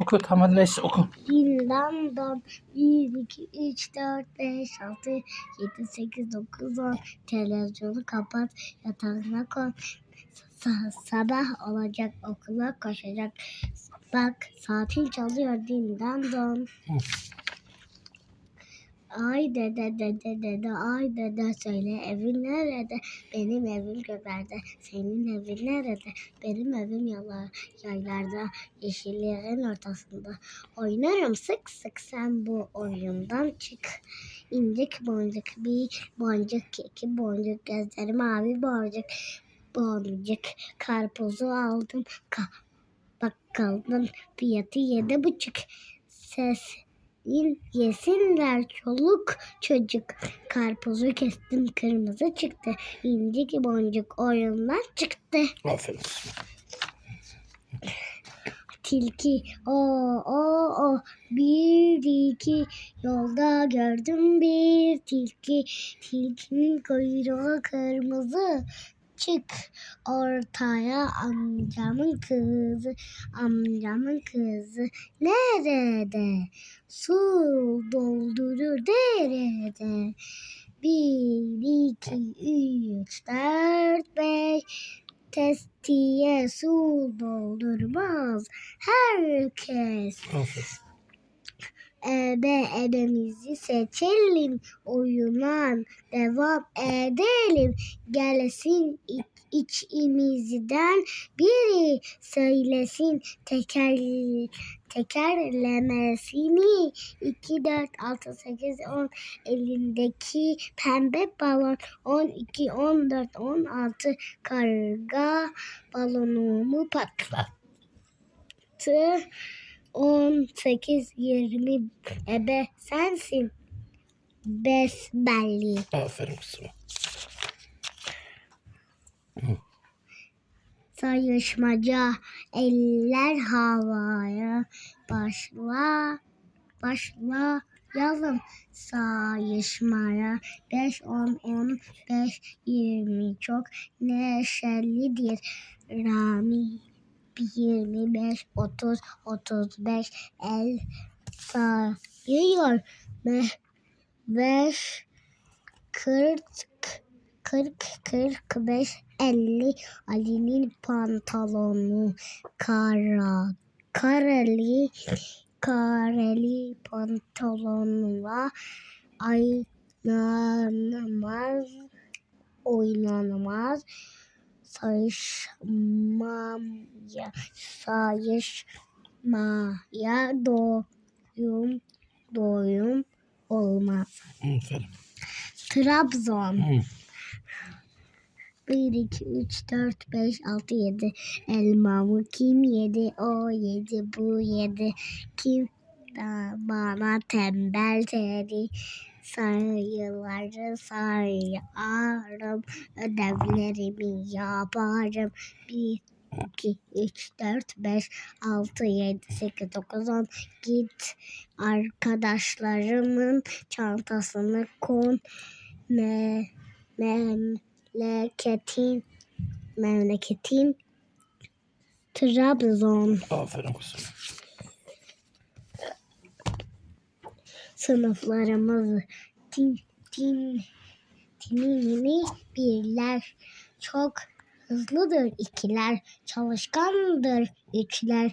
Oku tamam neyse oku. Dilden don 1, 2, 3, 4, 5, 6, 7, 8, 9, 10 Televizyonu kapat yatağına Sa- Sabah olacak okula koşacak. Bak saatin çalıyor dilden don Ay dede dede dede ay dede söyle evin nerede? Benim evim göklerde. Senin evin nerede? Benim evim yalar, yaylarda. Yeşillerin ortasında. Oynarım sık sık sen bu oyundan çık. İncik boncuk bir boncuk iki boncuk gözleri mavi boncuk boncuk karpuzu aldım ka bakkaldan fiyatı yedi buçuk ses Yin yesinler çoluk çocuk. Karpuzu kestim kırmızı çıktı. İncik boncuk oyunlar çıktı. Aferin. Tilki o o o bir iki yolda gördüm bir tilki. Tilkinin kuyruğu kırmızı. Çık. Ortaya amcamın kızı amcamın kızı nerede? Su doldurur derede. Bir iki üç dört beş. Testiye su doldurmaz herkes. Aferin. Ebe ebemizi seçelim oyuna devam edelim. Gelsin iç, içimizden biri söylesin teker tekerlemesini. 2 4 6 8 10 elindeki pembe balon. 12 14 16 karga balonumu patlattı 18 20 ebe sensin. Besbelli. Aferin kızım. sayışmaca eller havaya başla başla yazın. Sayışmaya 5 10 15 20 çok neşelidir. Rami 25 30 35 el sayıyor Beş 40 40 45 50 Ali'nin pantolonu. Kara kareli kareli pantolonla oynanamaz oynanamaz sayışmaya sayışmaya doyum doyum olmaz. Aferin. Trabzon Hı. 1, 2, 3, 4, 5, 6, 7 Elmamı kim yedi? O yedi, bu yedi. Kim da bana tembel dedi? Sayıları sayarım, ödevlerimi yaparım. 1, 2, 3, 4, 5, 6, 7, 8, 9, 10. Git arkadaşlarımın çantasını kon. Me, memleketin memleketin Trabzon Aferin kızım. Sınıflarımız tin tin tinini birler. Çok hızlıdır ikiler çalışkandır üçler